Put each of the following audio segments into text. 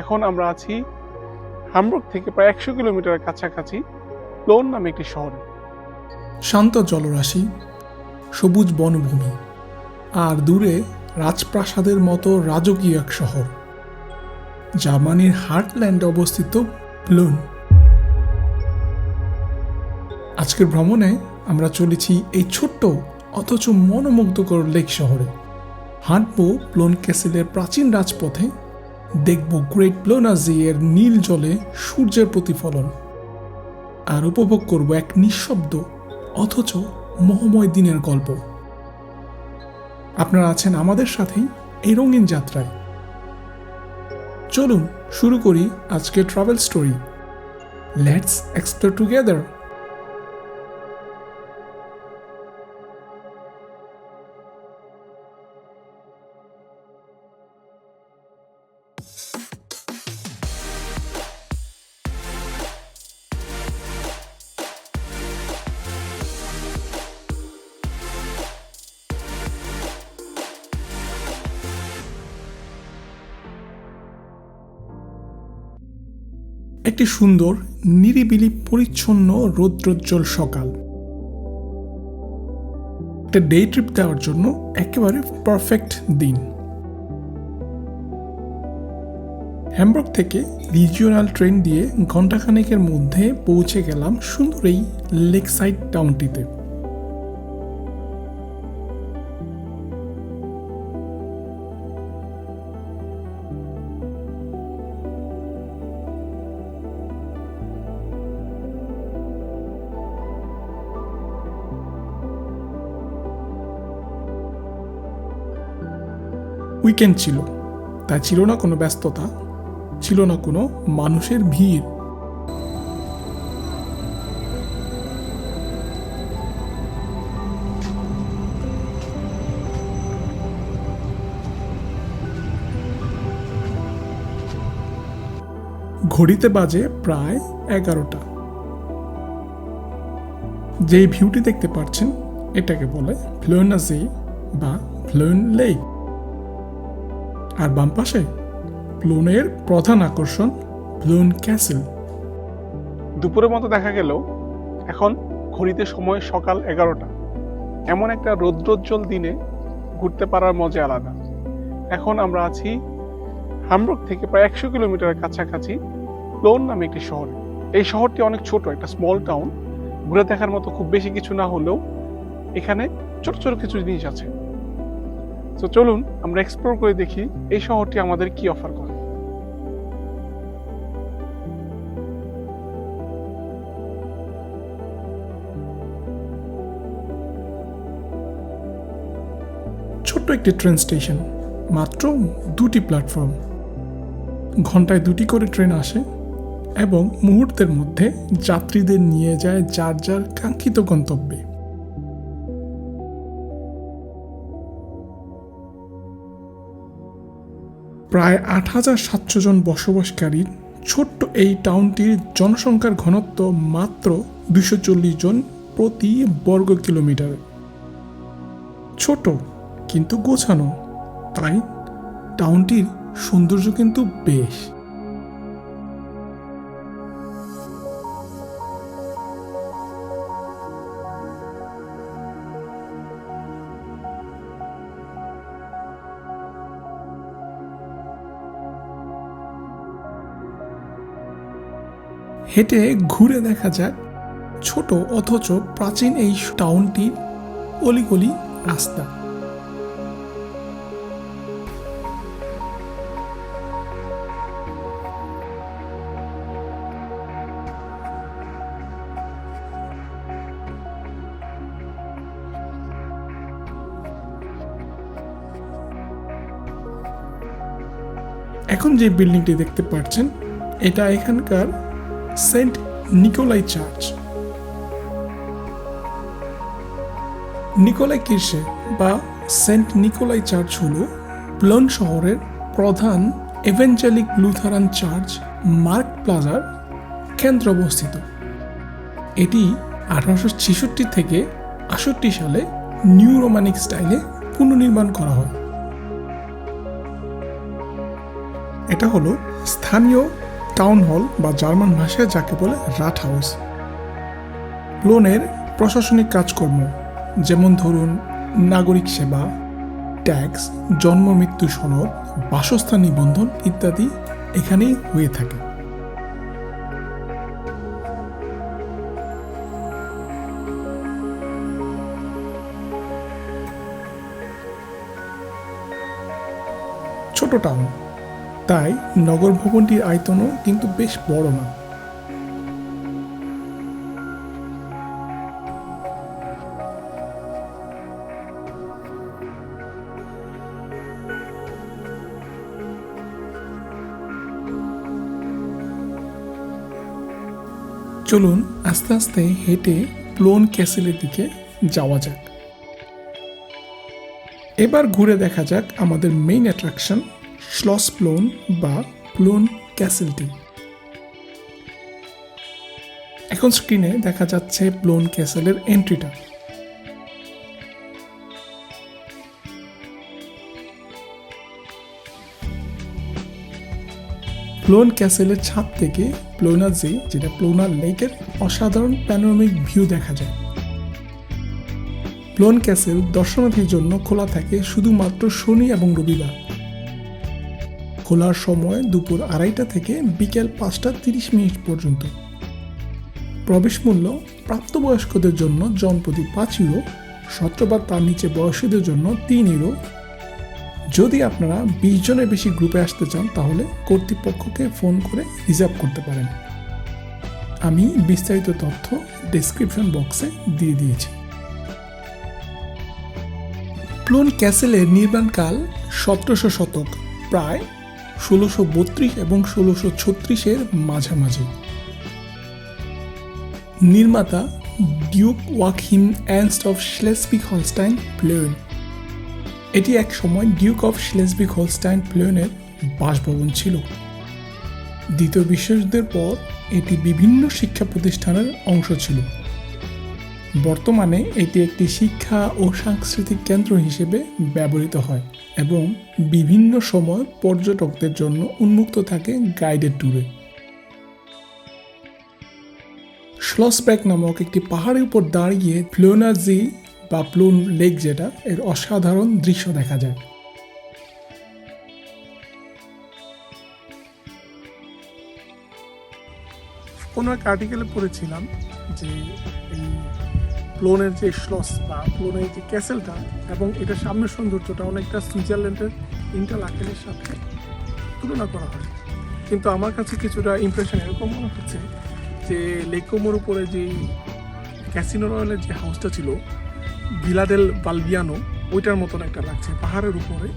এখন আমরা আছি হামবুর্গ থেকে প্রায় একশো কিলোমিটার কাছাকাছি লোন নামে একটি শহরে। শান্ত জলরাশি, সবুজ বনভূমি, আর দূরে রাজপ্রাসাদের মতো রাজকীয় এক শহর, জার্মানির হার্টল্যান্ডে অবস্থিত প্লুন আজকের ভ্রমণে আমরা চলেছি এই ছোট্ট, অথচ মনোমুগ্ধকর লেক শহরে। হাঁটবো প্লোন ক্যাসেলের প্রাচীন রাজপথে দেখব গ্রেট প্লোনাজি এর নীল জলে সূর্যের প্রতিফলন। আর উপভোগ করব এক নিঃশব্দ, অথচ মোহময় দিনের গল্প। আপনারা আছেন আমাদের সাথেই এই রঙিন যাত্রায়। চলুন শুরু করি আজকে travel story let's explore together একটি সুন্দর, নিরিবিলি, পরিচ্ছন্ন রৌদ্রোজ্জ্বল সকাল। একটা ডে ট্রিপ দেওয়ার জন্য একেবারে পারফেক্ট দিন। হ্যামবার্গ থেকে রিজিওনাল ট্রেন দিয়ে ঘন্টাখানেকের মধ্যে পৌঁছে গেলাম সুন্দর এই লেকসাইড টাউনটিতে উইকেন্ড ছিল। তাই ছিল না কোনো ব্যস্ততা, ছিল না কোনো মানুষের ভিড়। ঘড়িতে বাজে প্রায় এগারোটা। যেই ভিউটি দেখতে পাচ্ছেন এটাকে বলে ফ্লোয়েনাজি বা ফ্লোয়েন লেক। আর বাম পাশে প্লুনের প্রধান আকর্ষণ প্লুন ক্যাসেল। দুপুরের মতো দেখা গেল এখন ঘড়িতে সময় সকাল এগারোটা। এমন একটা রৌদ্রোজ্জ্বল দিনে ঘুরতে পারার মজা আলাদা। এখন আমরা আছি হামবুর্গ থেকে প্রায় একশো কিলোমিটার কাছাকাছি লোন নামে একটি শহরে। এই শহরটি অনেক ছোট, একটা স্মল টাউন ঘুরে দেখার মতো খুব বেশি কিছু না হলেও এখানে ছোট ছোট কিছু জিনিস আছে। তো চলুন আমরা এক্সপ্লোর করে দেখি এই শহরটি আমাদের কি অফার করে। ছোট্ট একটি ট্রেন স্টেশন মাত্র দুটি প্ল্যাটফর্ম ঘন্টায় দুটি করে ট্রেন আসে এবং মুহূর্তের মধ্যে যাত্রীদের নিয়ে যায় যার যার কাঙ্ক্ষিত গন্তব্যে। প্রায় আট হাজার সাতশো জন বসবাসকারীর ছোট্ট এই টাউনটির জনসংখ্যার ঘনত্ব মাত্র দুশো চল্লিশ জন প্রতি বর্গ কিলোমিটার। ছোট কিন্তু গোছানো, তাই টাউনটির সৌন্দর্য কিন্তু বেশ। হেঁটে ঘুরে দেখা যাক। ছোট অথচ প্রাচীন এই টাউনটির অলিগলি রাস্তা। এখন যে বিল্ডিংটি দেখতে পাচ্ছেন, এটা এখানকার saint Nikolai church Nikolai Kirche বা সেন্ট নিকোলাই চার্চ হল প্লন শহরের প্রধান এভেঞ্জেলিক লুথারান চার্চ মার্ক প্লাজার কেন্দ্র অবস্থিত। এটি আঠারোশো ছেষট্টি থেকে আষট্টি সালে নিউ রোমানিক স্টাইলে পুনর্নির্মাণ করা হয়। এটা হলো স্থানীয় টাউন হল বা জার্মান ভাষায় যাকে বলে রাট হাউস লোনের প্রশাসনিক কাজকর্ম, যেমন ধরুন নাগরিক সেবা, ট্যাক্স, জন্ম, মৃত্যু সনদ, বাসস্থান নিবন্ধন ইত্যাদি এখানেই হয়ে থাকে। ছোট টাউন। তাই নগর ভবনটির আয়তনও কিন্তু বেশ বড় না। চলুন আস্তে আস্তে হেঁটে প্লোন ক্যাসেলের দিকে যাওয়া যাক। এবার ঘুরে দেখা যাক আমাদের মেইন অ্যাট্রাকশন শ্লস প্লোন বা প্লোন ক্যাসেলটি এখন স্ক্রিনে দেখা যাচ্ছে প্লোন ক্যাসেলের এন্ট্রিটা প্লোন ক্যাসেলের ছাদ থেকে প্লোনা যেটা প্লোনা লেকের অসাধারণ প্যানোরামিক ভিউ দেখা যায়। প্লোন ক্যাসেল দর্শনার্থীর জন্য খোলা থাকে শুধুমাত্র শনি এবং রবিবার। খোলার সময় দুপুর আড়াইটা থেকে বিকেল পাঁচটা তিরিশ মিনিট পর্যন্ত। প্রবেশ মূল্য প্রাপ্তবয়স্কদের জন্য জনপ্রতি পাঁচ ইউরো সতেরো বা তার নিচে বয়সীদের জন্য তিন ইউরো। যদি আপনারা বিশ জনের বেশি গ্রুপে আসতে চান, তাহলে কর্তৃপক্ষকে ফোন করে রিজার্ভ করতে পারেন। আমি বিস্তারিত তথ্য ডেসক্রিপশন বক্সে দিয়ে দিয়েছি। প্লোন ক্যাসেলের নির্মাণকাল সতেরোশো শতক, প্রায় ষোলোশো বত্রিশ এবং ষোলোশো ছত্রিশের মাঝামাঝি। নির্মাতা duke Joachim Ernst of Schleswig Holstein Plon. এটি এক সময় ডিউক অফ শ্লেসবিক হোলস্টাইন প্লেনের বাসভবন ছিল। দ্বিতীয় বিশ্বযুদ্ধের পর এটি বিভিন্ন শিক্ষা প্রতিষ্ঠানের অংশ ছিল। বর্তমানে এটি একটি শিক্ষা ও সাংস্কৃতিক কেন্দ্র হিসেবে ব্যবহৃত হয় এবং বিভিন্ন সময় পর্যটকদের জন্য উন্মুক্ত থাকে গাইডেড ট্যুরে। শ্লসব্যাক নামক একটি পাহাড়ের উপর দাঁড়িয়ে ফ্লোনাজি বা প্লুন লেক যেটা, এর অসাধারণ দৃশ্য দেখা যায়। কোনো এক আর্টিকেলে পড়েছিলাম যে এই প্লোনের যে শ্লস বা প্লোনের যে ক্যাসেলটা এবং এটার সামনের সৌন্দর্যটা অনেকটা সুইজারল্যান্ডের ইন্টারলাকেনের সাথে তুলনা করা হয়। কিন্তু আমার কাছে কিছুটা ইমপ্রেশন এরকম মনে হচ্ছে যে লেকোমোর উপরে যে ক্যাসিনো রয়্যালের যে হাউসটা ছিল ভিলাডেল বালবিয়ানো ওইটার মতন একটা লাগছে, পাহাড়ের উপরে,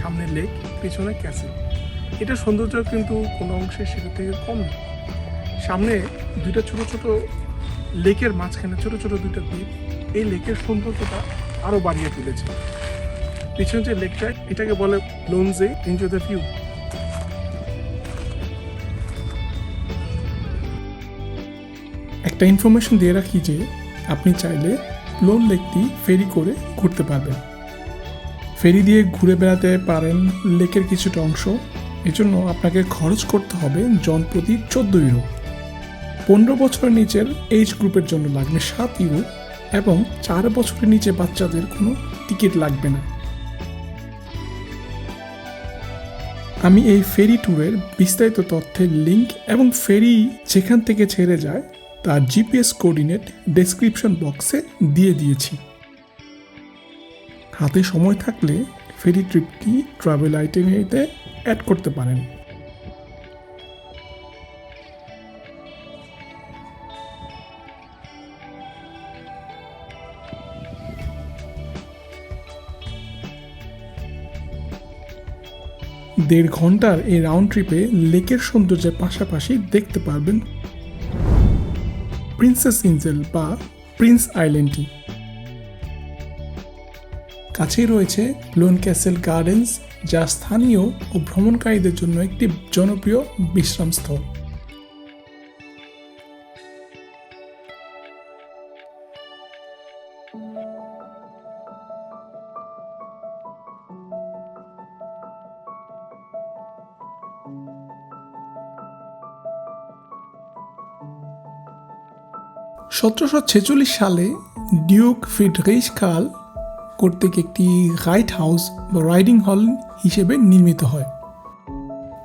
সামনে লেক, পিছনে ক্যাসেল এটা সৌন্দর্য কিন্তু কোনো অংশে সেটা থেকে কম না। সামনে দুইটা ছোট ছোট লেকের মাঝখানে ছোট ছোট দুইটা দ্বীপ, এই লেকের সৌন্দর্যটা আরও বাড়িয়ে তুলেছে। পিছনে যে লেকটা, এটাকে বলে লোনজে এনজয় দ্য ভিউ। একটা ইনফরমেশন দিয়ে রাখি যে, আপনি চাইলে লোন লেকটি ফেরি করে ঘুরতে পারবেন। ফেরি দিয়ে ঘুরে বেড়াতে পারেন লেকের কিছুটা অংশ। এজন্য আপনাকে খরচ করতে হবে জন প্রতি চোদ্দ ইউরো। পনেরো বছরের নিচের এইজ গ্রুপের জন্য লাগবে সাত ইউরো এবং চার বছরের নিচে বাচ্চাদের কোনো টিকিট লাগবে না। আমি এই ফেরি ট্যুরের বিস্তারিত তথ্যের লিংক এবং ফেরি যেখান থেকে ছেড়ে যায়, তার জিপিএস কোঅর্ডিনেট ডেসক্রিপশন বক্সে দিয়ে দিয়েছি। হাতে সময় থাকলে ফেরি ট্রিপটি ট্রাভেল আইটেনারিতে অ্যাড করতে পারেন। দেড় ঘণ্টার এই রাউন্ড ট্রিপে লেকের সৌন্দর্যের পাশাপাশি দেখতে পারবেন প্রিন্সেস ইঞ্জেল বা প্রিন্স আইল্যান্ডটি কাছেই রয়েছে লোন ক্যাসেল গার্ডেন্স যা স্থানীয় ও ভ্রমণকারীদের জন্য একটি জনপ্রিয় বিশ্রামস্থল। সতেরোশো ছেচল্লিশ সালে ডিউক ফিডরিস কাল কর্তৃক একটি রাইট হাউস বা রাইডিং হল হিসেবে নির্মিত হয়।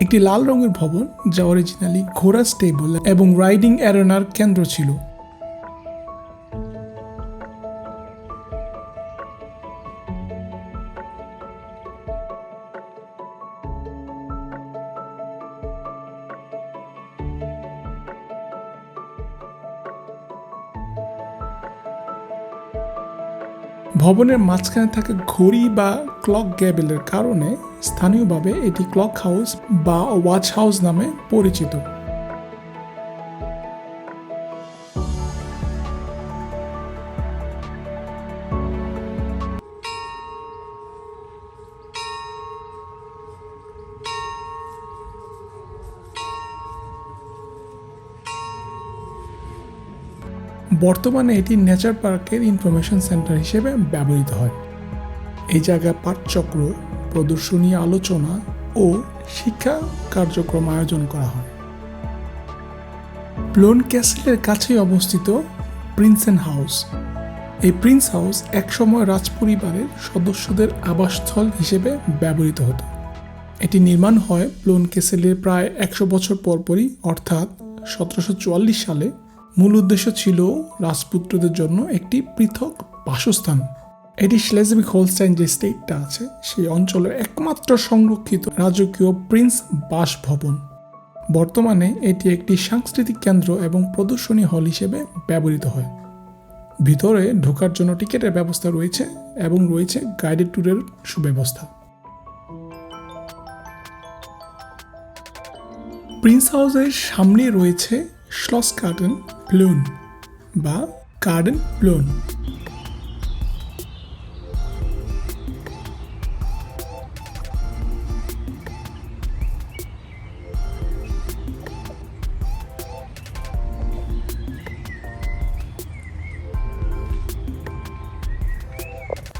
একটি লাল রঙের ভবন যা অরিজিনালি ঘোড়া স্টেবল এবং রাইডিং অ্যারেনার কেন্দ্র ছিল। ভবনের মাঝখানে থাকা ঘড়ি বা ক্লক গ্যাবেলের কারণে স্থানীয়ভাবে এটি ক্লক হাউস বা ওয়াচ হাউস নামে পরিচিত। বর্তমানে এটি নেচার পার্কের ইনফরমেশন সেন্টার হিসেবে ব্যবহৃত হয়। এই জায়গায় পাঠচক্র প্রদর্শনী আলোচনা ও শিক্ষা কার্যক্রম আয়োজন করা হয়। প্লোন ক্যাসেলের কাছেই অবস্থিত প্রিন্সেন হাউস। এই প্রিন্স হাউস একসময় রাজপরিবারের সদস্যদের আবাসস্থল হিসেবে ব্যবহৃত হতো। এটি নির্মাণ হয় প্লোন ক্যাসেলের প্রায় একশো বছর পরপরই, অর্থাৎ সতেরোশো চুয়াল্লিশ সালে মূল উদ্দেশ্য ছিল রাজপুত্রদের জন্য একটি পৃথক বাসস্থান। এটি শ্লেজবিক হোলস্টাইন যে স্টেটটা আছে, সেই অঞ্চলের একমাত্র সংরক্ষিত রাজকীয় প্রিন্স বাসভবন। বর্তমানে এটি একটি সাংস্কৃতিক কেন্দ্র এবং প্রদর্শনী হল হিসেবে ব্যবহৃত হয়। ভিতরে ঢোকার জন্য টিকিটের ব্যবস্থা রয়েছে এবং রয়েছে গাইডেড ট্যুরের সুব্যবস্থা। প্রিন্স হাউসের সামনে রয়েছে শ্লস গার্ডেন প্লুন বা গার্ডেন প্লুন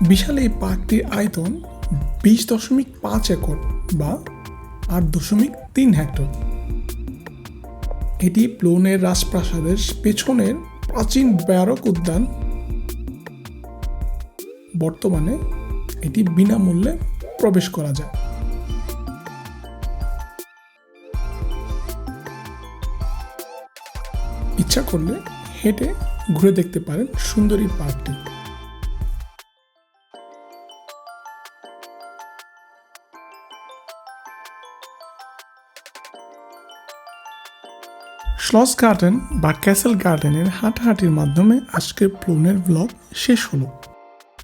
বিশাল এই পার্কটির আয়তন বিশ দশমিক পাঁচ একর বা আট দশমিক তিন হেক্টর। এটি প্লোনের রাজপ্রাসাদের পেছনের প্রাচীন ব্যারক উদ্যান। বর্তমানে এটি বিনামূল্যে প্রবেশ করা যায়। ইচ্ছা করলে হেঁটে ঘুরে দেখতে পারেন সুন্দরী পার্কটি। শ্লস গার্ডেন বা ক্যাসেল গার্ডেনের হাঁটাহাঁটির মাধ্যমে আজকের প্লোনের ব্লগ শেষ হলো।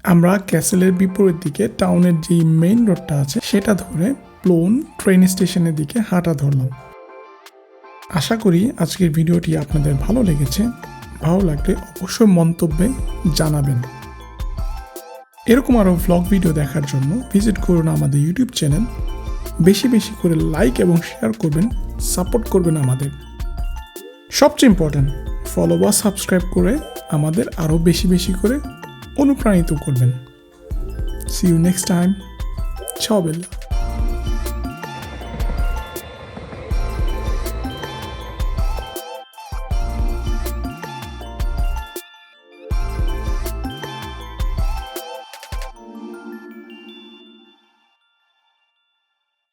আমরা ক্যাসেলের বিপরীত দিকে টাউনের যে মেইন রোডটা আছে, সেটা ধরে প্লোন ট্রেন স্টেশনের দিকে হাঁটা ধরলাম। আশা করি আজকের ভিডিওটি আপনাদের ভালো লেগেছে। ভালো লাগলে অবশ্যই মন্তব্যে জানাবেন। এরকম আরও ভ্লগ ভিডিও দেখার জন্য ভিজিট করুন আমাদের ইউটিউব চ্যানেল বেশি বেশি করে লাইক এবং শেয়ার করবেন সাপোর্ট করবেন আমাদের। সবচেয়ে ইম্পর্ট্যান্ট ফলো বা সাবস্ক্রাইব করে আমাদের আরও বেশি বেশি করে অনুপ্রাণিত করবেন। সি ইউ নেক্সট টাইম ছবেলা বেলা